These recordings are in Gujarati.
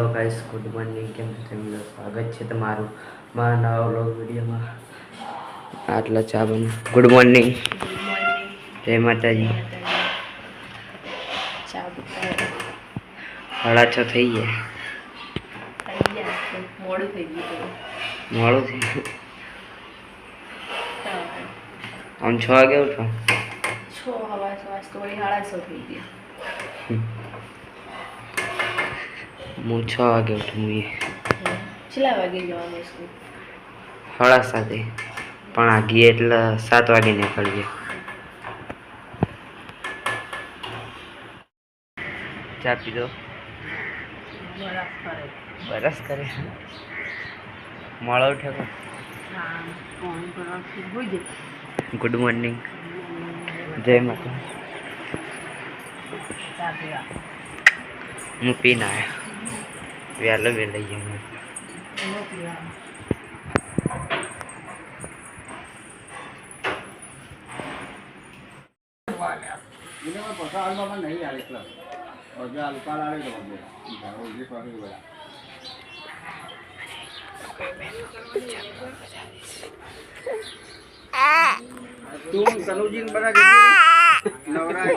હેલો ગાઈસ ગુડ મોર્નિંગ કેમ છો તમે સ્વાગત છે તમારું મારા નવા વ્લોગ વિડીયોમાં. આટલા ચા બન ગુડ મોર્નિંગ જય માતાજી. સાડા છ થઈ ગયા. મોડું થઈ ગયું. મોડું થઈ ગયું આમ છ વાગે ઉઠો? છ હવા તો વળી સાડા છ થઈ ગયા હું છ વાગે ઉઠું હું કેટલા વાગે જવાનું સ્કૂલ સાડા સાતે. પણ આ ગીએ એટલે સાત વાગે નીકળીએ. ચા પીધો બરસ કરે. મળો ઉઠ્યો કો? હા ફોન કરવાથી હોઈ જાય ગુડ મોર્નિંગ જય માતા. હું પીને આવ્યો. વહેલો વહેલો જઈને તું સલુજીન બધા નવરાય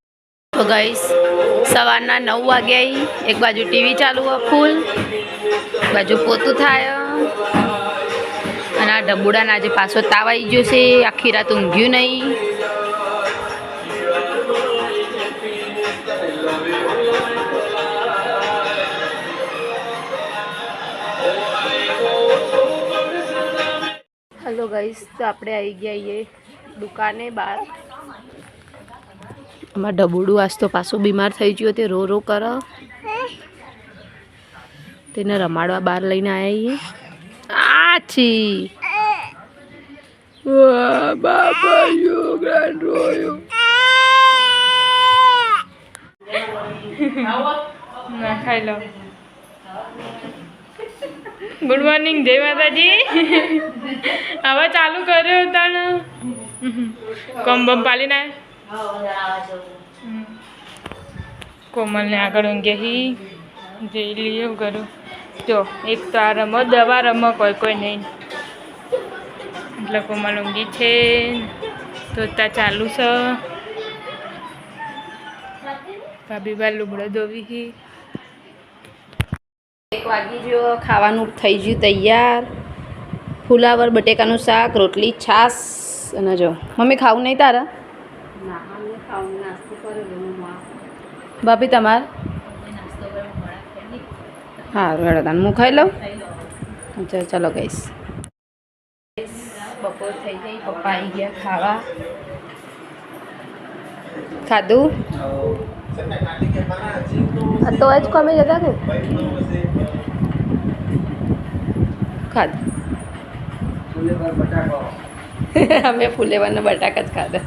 તો ગઈશ. સવારના નવ વાગ્યા એક બાજુ ટીવી ચાલુ હોય ફૂલ બાજુ પોતું થાય. અને આ ડબુડાના આજે પાછો તાવ આવી ગયો છે. આખી રાત ઊંઘ્યું નહીં હેલો ગાઈસ તો આપણે આવી ગયા દુકાને બહાર. અમાર ડબુડું આજ તો પાછું બીમાર થઈ ગયો તે, રો રો કર. તેને રમાડવા બહાર લઈને આવ્યા આછી. બાબા યોગરાન રોયો ખાઈ લો. ગુડ મોર્નિંગ જય માતાજી. આવા ચાલુ કર્યો તણ કમ બમ પાલીને કોમલને આગળ ઊંઘે જઈ લઈએ કરું જો, એક તો આ રમો દવા રમો કોઈ કોઈ નહીં. એટલે કોમલ ઊંઘી છે. તો ત્યાં ચાલુ છે. ભાભી બા લુગડો ધોવી એક વાગી જો ખાવાનું થઈ ગયું તૈયાર. ફુલાવર બટેકાનું શાક, રોટલી, છાસ અને જો. મમ્મી ખાવું નહીં તારા? ભાભી તમાર? હા રેડો તાન હું ખાઈ લઉં? અચ્છા ચલો ગઈશ બપોર થઈ ગઈ પપ્પા આવી ગયા ખાવા. ખાધું? તો આજ કોમે જતા કે? ખાધું. અમે ફુલેવાના બટાકા જ ખાધા.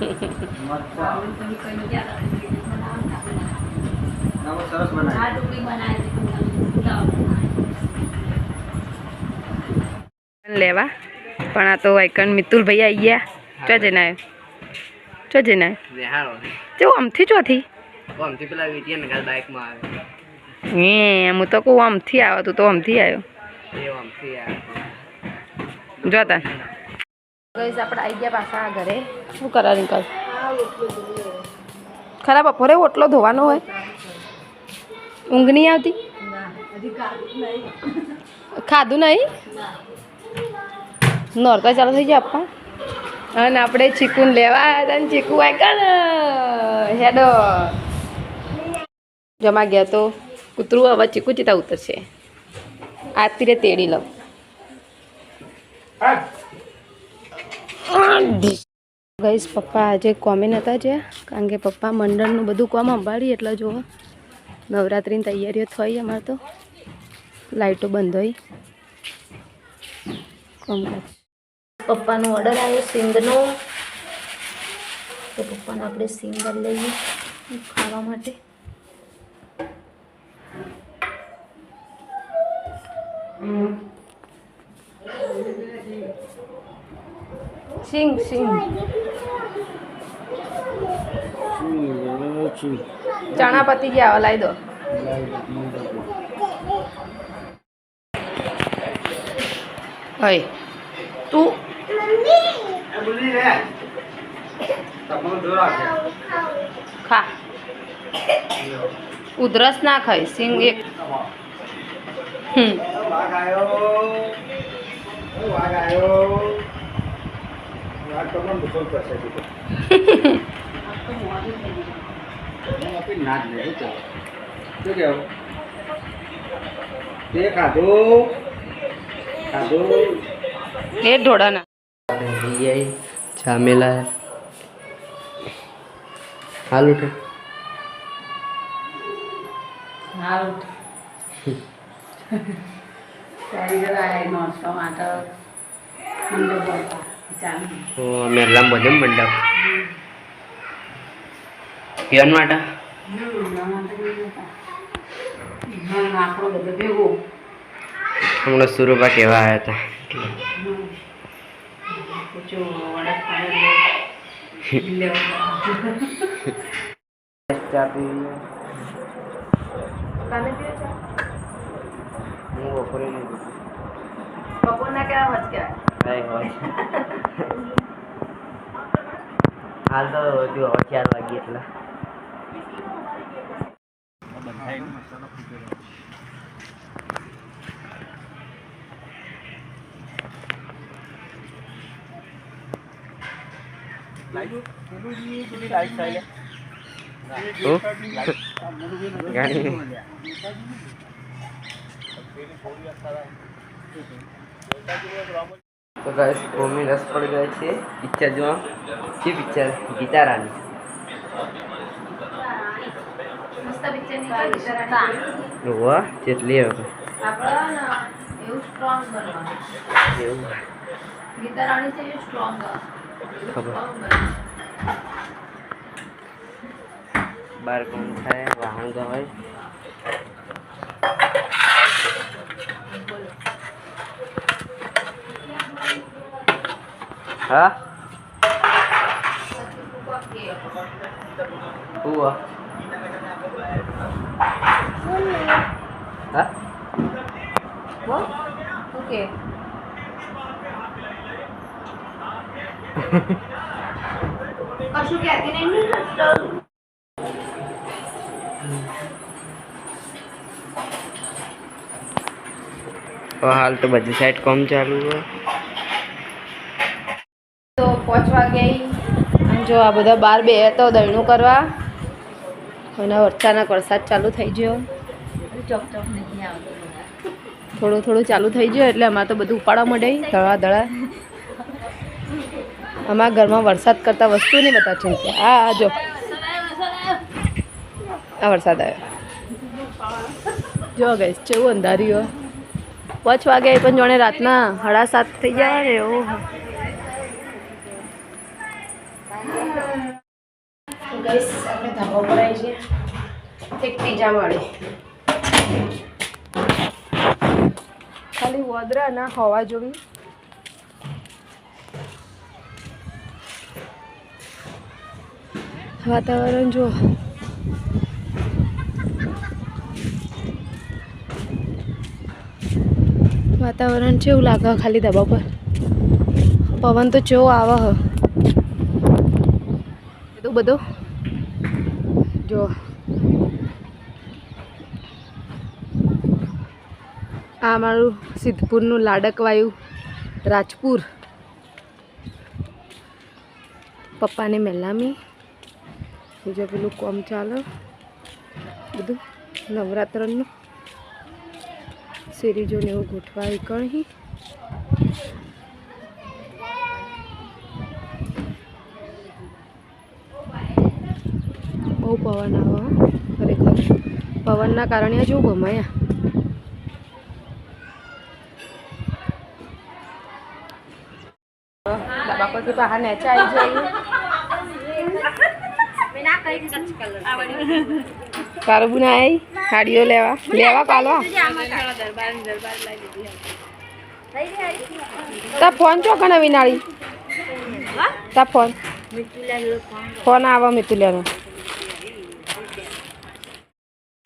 સરસ બનાવે લેવા. પણ આ તો વાયકણ મિતુલ ભાઈ આવી ગયા ચો જઈને આવ્યો? ચો જઈને આવ્યો? ચો આમથી ચોથી આમથી પેલા વીટીએ ને ગાલ બાઇકમાં આવે. હે હું તો કહું આમથી આવ્યો તું તો આમથી આવ્યો. એ આમથી આવે. જોતા. ગઈસ આપણે આવી ગયા પાછા ઘરે. શું કરા નિકલ? ખરા બપોરે ઓટલો ધોવાનો હોય? ઊંઘ નહીં આવતી? ખાધું નહીં? નોરતા ચાલુ થઈ ગયા આપવા અને આપણે ચીકુન લેવા હતા ને, ચીકુ કર હેડો જમા ગયા તો કૂતરું હવે ચીકુ ચીતા ઉતરશે. આજથી રે તેડી લઉં. ગઈશ પપ્પા, આજે કોમે નહોતા જ્યાં. કારણ કે પપ્પા મંડળનું બધું કોમ સંભાળી એટલે જુઓ નવરાત્રિની તૈયારીઓ થઈ અમારે તો. લાઇટો બંધ હોય. કામકાજ પપ્પાનો ઓર્ડર આવ્યો સિંગનો. તો પપ્પાને આપણે સિંગર લઈએ ખાવા માટે. સિંગ સિંગ. ચણા પતી ગયા લાવી દો. હોય તું? ખા. ઉધરસ ના ખાય સિંગ એક. હમ. આપી ના જ નહીં તો શું કહેવું તે ખાધું? ખાધું? એ ઢોળાના. જામેલા. હાલ ઉઠો. તો મેરલામ બધે મંડપ પીવન માટે? હમણાં સુરુપા કેવા આવ્યા હતા હું બપોરે નહીં. બપોરના કેવા વાગ્યા હાલ તો હજુ ચાર વાગી એટલા ગાડી તો ગાઈસ ભૂમિ રસ પડી ગઈ છે પિક્ચર જોવા. કે પિક્ચર? ગીતા રાની મસ્ત પિક્ચર નીકળી વાહ જેટલી હવે આપણે એવું સ્ટ્રોંગ બનવાનું એવું ગીતા રાણી છે એ સ્ટ્રોંગ ખબર બાર કોણ થાય વાહન ગવાય હા હુઆ હા ઓકે કશું કહેતી નહીં હાલ તો બધી સાઈડ કોમ ચાલુ છે તો પહોંચવા ગઈ જો આ બધા બાર બે તો દહીણું કરવા અને વરસાદના વરસાદ ચાલુ થઈ ગયો. થોડું થોડું ચાલુ થઈ ગયો એટલે અમારે તો બધું ઉપાડવા માંડે દળા દળા અમારા ઘરમાં વરસાદ કરતા વસ્તુ નહીં બધા છે આ આ જો. આ વરસાદ આવ્યો. જો ગઈશ કેવું અંધાર્યું પાંચ વાગે પણ જોણે રાતના સાડા સાત થઈ જાય ને એવું ગઈસ આપણે ધાબો પર આવી છીએ પીઝા મળે. ખાલી વદરા ના હવા જોઈએ. વાતાવરણ જો વાતાવરણ છે એવું લાગે ખાલી ધાબા પર. પવન તો ચો આવે હ. બધો જો. આ મારું સિદ્ધપુરનું લાડકવાયું, રાજપુર. પપ્પાને મેલામી. બીજો પેલું કોમ ચાલે. બધું નવરાત્રનું. સિરીજોને એવું ગોઠવાય કણી બહુ પવન આવે ખરેખર. પવનના કારણે જો ગમાયા. બાપા બહાર નેચા આવી જાય તારું બુનાઈ હાડીઓ લેવા. લેવા પાલવા. તા ફોન ચો કને વિનાળી? તા ફોન. ફોન આવો મિતુલ્યાનો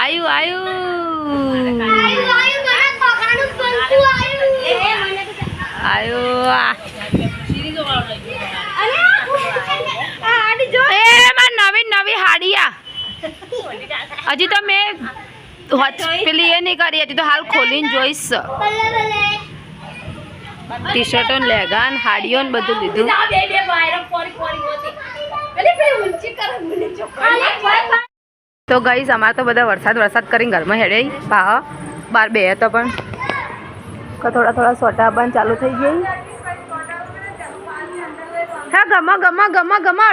આયુ આયુ. આયુ આ. એ માર નવી નવી હાડિયા. હજી તો મેં પેલી એ નહીં કરી હજી તો હાલ ખોલીને જોઈશ. ટી શર્ટો ને લેગા ને હાડીઓ ને બધું લીધું. તો ગઈ અમારે તો બધા વરસાદ વરસાદ કરીને ઘરમાં હેડે પા બાર બે તો પણ. થોડા થોડા સોટા પણ ચાલુ થઈ ગઈ હા, ગમા ગમા ગમા ગમા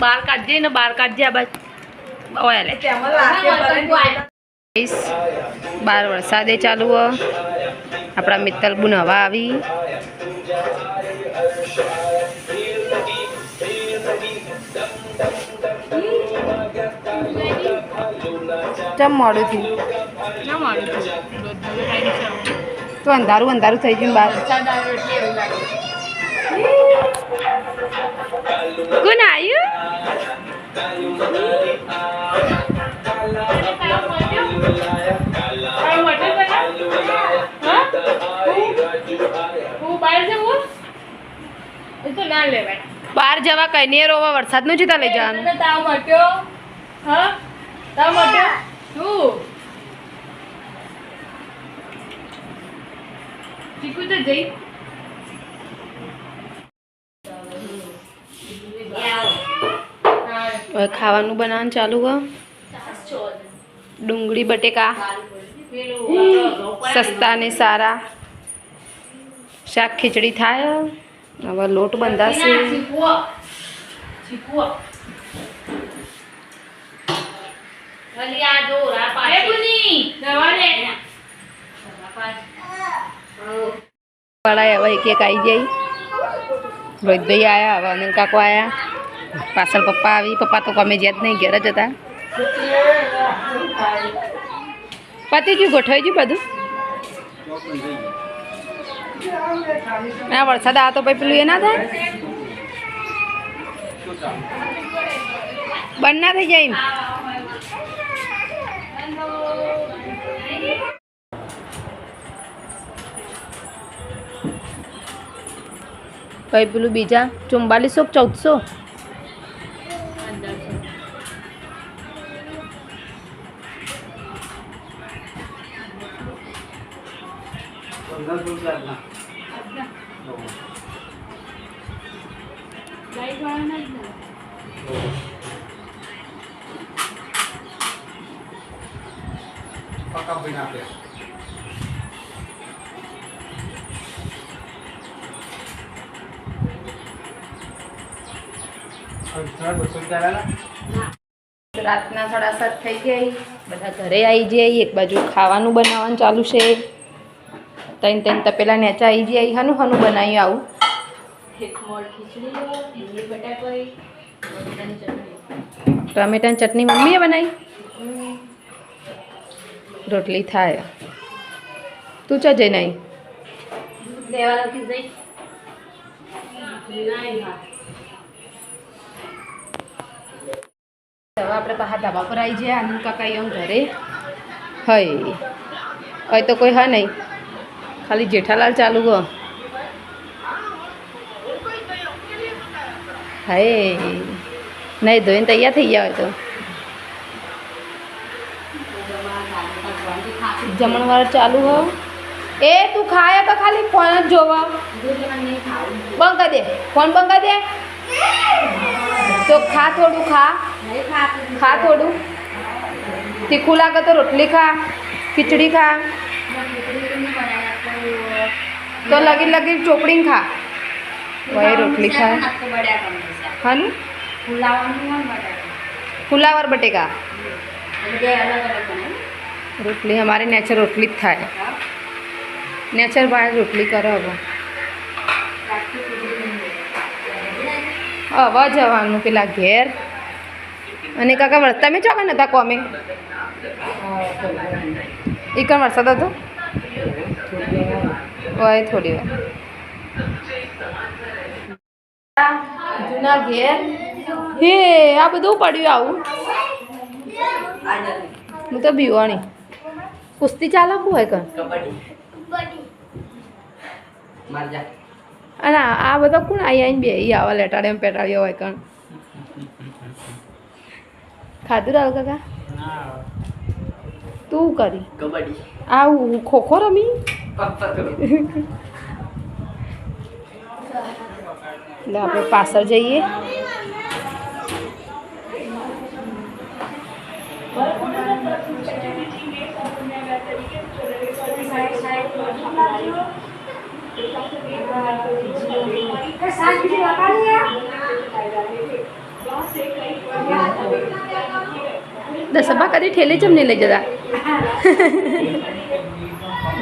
બાર કાઢજે ને બાર કાઢજે આ બાજુ. ઓય લે બાર વરસાદે ચાલુ હ. આપણા મિત્તલ બુન હવા આવી. ચમ મોડું થયું તો. અંધારું અંધારું થઈ ગયું બાર. કોણ આવ્યું બહાર જવા? કઈ નહીં રોવા વરસાદનું જીતા લઈ જવાનું. હવે ખાવાનું બનાવવાનું ચાલુ હ. ડુંગળી બટેકા સસ્તા ને સારા. શાક ખીચડી થાય હવે લોટ બંધાશે. વાળા હવે એક એક આવી જાય રોહિતભાઈ આવ્યા હવે અનિલ કાકો આવ્યા પાછળ પપ્પા આવી. પપ્પા તો અમે જ્યાં જ નહીં ઘેર જ હતા. પતી ગયું ગોઠવાઈ ગયું બધું? આ વરસાદ આ તો પછી પેલું એ ના થાય? બંધ ના થઈ જાય એમ? પછી પેલું બીજા ચુમ્બાલીસો કે ચૌદસો રાતના સાડા સાત થઈ ગઈ બધા ઘરે આવી જાય એક બાજુ ખાવાનું બનાવવાનું ચાલુ છે. ત્રણ ત્રણ તપેલા નેચા આવી જાય હનું હનું બનાવ્યું આવું. ટમેટાની ચટણી. મમ્મીએ બનાવી રોટલી થાય. તું ચા નહીં આવી જઈ. હવે આપણે બહાર ધાબા પર આવી જાય આનંદ કાકા એમ ઘરે. હય હવે તો કોઈ હા નહીં. ખાલી જેઠાલાલ ચાલુ ગો હાય. નહીં, ધોઈને તૈયાર થઈ ગયા હોય તો. જમણવાર ચાલુ હો. એ, તું ખાય તો ખાલી ફોન જ જોવા. બંધ કરી દે. ફોન બંધ કરી દે. તો ખા થોડું, ખા. ખા થોડું. તીખું લાગે તો રોટલી ખા, ખીચડી ખા. તો લગી લગી ચોપડીને ખા. વય રોટલી ખા. હન? ને ફુલાવર બટેકા. રોટલી અમારે નેચર રોટલી જ થાય. નેચર ભાઈ રોટલી કરે હવે. હવે જવાનું પેલા ઘેર. અને કાકા વરસ તમે ચોકા નતા કોમે? એ કણ વરસાદ હતો? હોય થોડી વાર. જૂના ઘેર હે આ બધું પડ્યું આવું. હું તો બીવાણી કુસ્તી ચાલકું હોય કણ અને આ આ બધા કોણ? આવી આવીને બે આવા લેટાડે એમ પેટાડ્યો હોય કણ ખાધું રાવ કાકા? તું કરી? કબડ્ડી. આવું ખોખો રમી? આપણે પાછળ જઈએ દસબા કદી ઠેલે ચમ નહીં લઈ જતા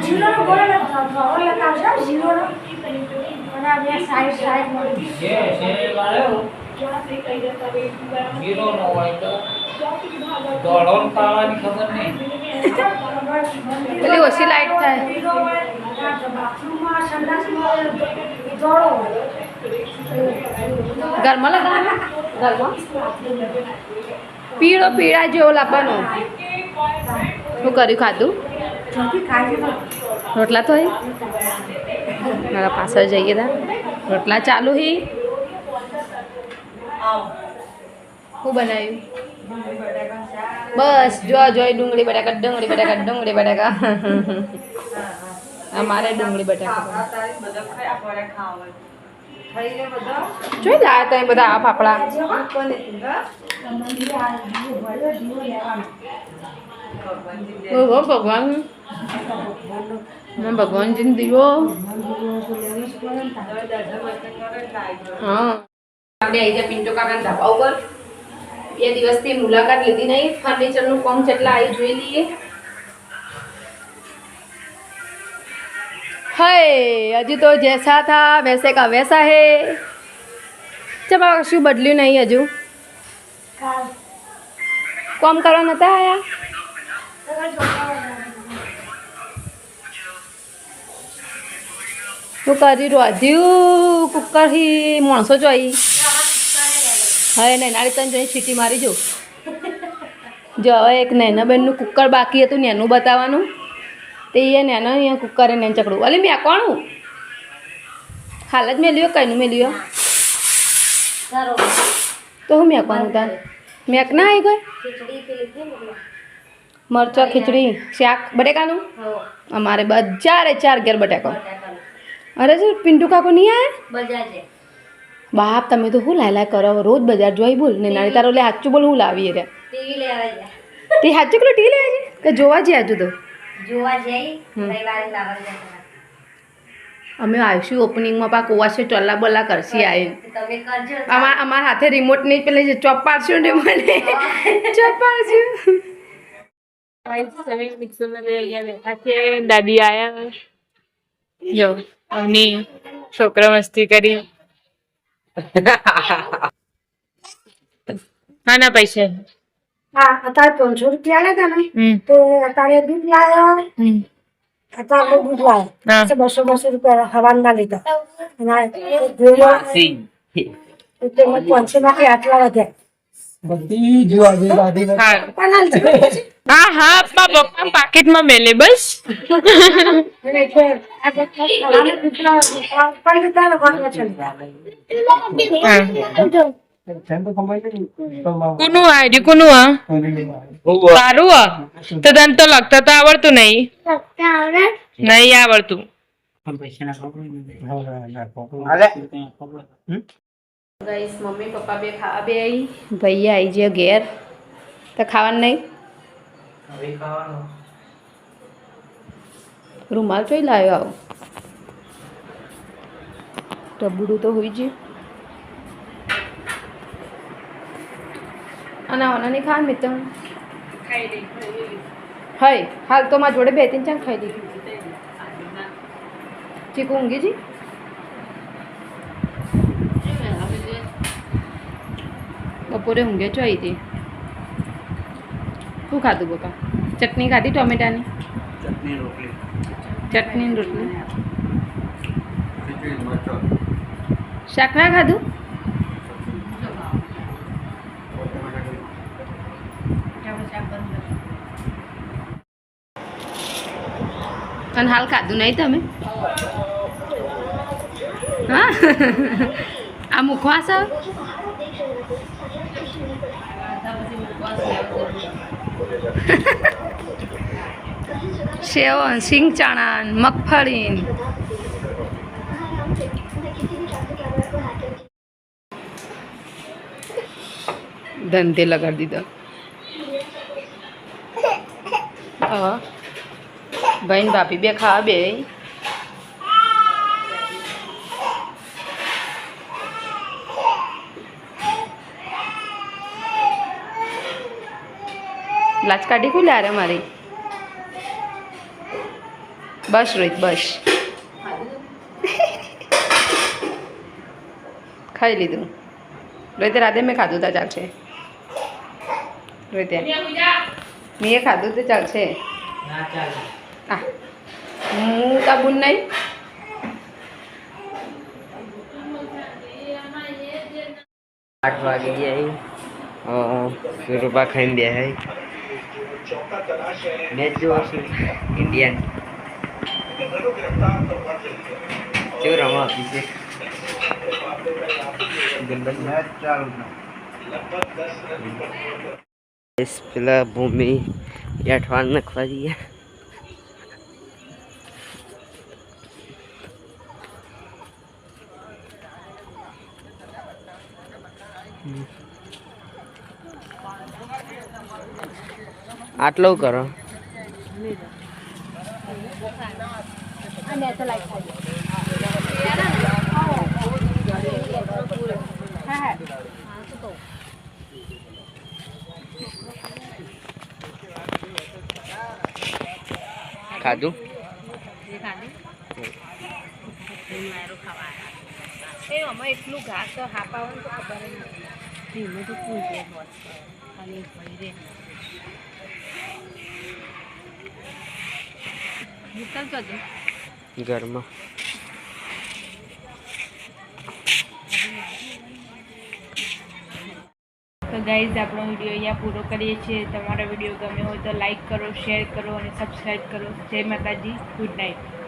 જીરોનો ગોળો ગોળો લગાવશો જીરોનો. અને આ બે સાઈડ સાઈડ મળી છે છે વાળો. ગીરો નો હોય તો. દોડો ને તાળાની ખબર નહીં. પેલી ઓછી લાઈટ થાય. ઘરમાં લગાવવાનો ઘરમાં? પીળો પીળા જેવો લાવવાનો. શું કર્યું ખાધું? રોટલા તો હે? મારા પાછળ જઈએ તા. રોટલા ચાલુ હી? શું બનાવ્યું? બસ જો જોઈ, ડુંગળી બટાકા ડુંગળી બટાકા ડુંગળી બટાકા. અમારે ડુંગળી બટાકા જોઈ લાયા તમે બધા આ ફાફડા. ઓહો ભગવાન જીને દીવો હા આપણે આવી જાય પિન્ટો કાકાના ધાબા ઉપર. બે દિવસથી મુલાકાત લીધી નહીં. ફર્નિચરનું કોમ જેટલા આવી જોઈ લઈએ. હય હજુ તો જૈસા થા વૈસે કા વૈસા હે. ચલો શું બદલ્યું નહીં હજુ? કોમ કરવા નતા આયા? શું કરી રોધ્યું કુકરથી માણસો જોઈ. હવે નૈનાળી તને જોઈ સીટી મારી જો. જો હવે એક નૈનાબેનનું કુકર બાકી હતું નેનું બતાવવાનું. તે એ નેનો અહીંયા કુકરે ને ચકડું અલી મેં કોણું હાલ જ મેલ્યો કઈનું મેલ્યો? તો હું મેકવાનું તાર મેક ના આવી ગઈ મરચો ખીચડી શાક બટેકાનું? અમારે બજારે ચાર ઘેર બટાકો. અરે શું પિન્ટુ કાકો નહીં આયા? બાપ તમે તો શું લાય લાય કરો રોજ બજાર જોઈ બોલ ને નાની તારો લે સાચું બોલ હું લાવી રે તે હાચું પેલો ટી લેવા છે કે જોવા જઈએ આજુ તો? જોવા જઈ અમે આવીશું ઓપનિંગમાં પાક ઓવાશે ચલ્લા ટોલા બોલા કરશી આવી તમે અમારા અમાર હાથે રિમોટ નહીં પેલે જે ચોપ પાડશું ને મને ચોપ પાડશું દાદી આયા. જો. અવની છોકરા મસ્તી કરી. હા પૈસે. હા અત્યારે ત્રણસો રૂપિયા લેતા ને તો અત્યારે દૂધ લાવ્યો અત્યારે દૂધ લાવે હા. પછી બસો બસો રૂપિયા હવાના લીધા. અને ધોઈને તેમાં પાંચસો માંથી આટલા વધ્યા. બધી જોવા જેવી લાદી નથી. હા પણ આ લીધું પછી. હા હા મારા પપ્પા પાકીટમાં મેલે બસ અને એટલે આ બધા ખાવાના દીકરા પણ લીધા ને ઘરમાં છે હા એમ તો ખબર નહીં. તો માં કોનું આ રહ્યું કોનું આ ખોલી લેવા. તારું આ તો તને તો લખતા તો આવડતું નહીં નહીં આવડતું હા, ના, ખબર. ગાઈસ મમ્મી પપ્પા બે ખાવા બે આવી ભાઈ આવી છે ઘેર તો ખાવાનું નહીં રૂમાલ ચોઈ લાવ્યો આવો ટબુડું તો હોઈ ગયું અને આના નહીં ખાવાનું મિત્ર હય હાલ તો મારા જોડે બે ત્રણ ચાર ખાઈ લીધી ચીકુ ઊંઘી જી બપોરે ઊંઘે છો આવી શું ખાધું પપ્પા ચટણી ખાધી ટોમેટાની? ચટણી રોટલી. શાકડા ખાધું? અને હાલ ખાધું નહીં તમે? હા? આ મુખવાસ આવે? સેવ સિંગ ચણા મગફળી ધંધે લગાડી દીધો. ભાઈ ને ભાભી બે ખાવા બે લાચ કાઢી કું લ્યારે મારી. બસ રોહિત બસ. ખાઈ લીધું. રોહિત રાતે મેં ખાધું તા ચાલશે. રોહિતે મેં એ ખાધું તો ચાલશે. આ હું કાબુલ નહીં? આઠ વાગે ગયા રૂપા ખાઈને બે હે. મેચ જોવો છું ઇન્ડિયન કેવું રમો અભિષેક પેલા ભૂમિ અઠવાડ નાખવા જઈએ. આટલું કરો. ખાધું? એટલું ઘાસ હાપા તો ખબર નથી ધીમે તો પૂછે ખાલી ભાઈ રે નીકળ જજો ઘરમાં. તો ગાઈઝ આપણો વીડિયો અહીંયા પૂરો કરીએ છીએ. તમારો વીડિયો ગમ્યો હોય તો લાઈક કરો શેર કરો અને સબસ્ક્રાઈબ કરો. જય માતાજી. Good night.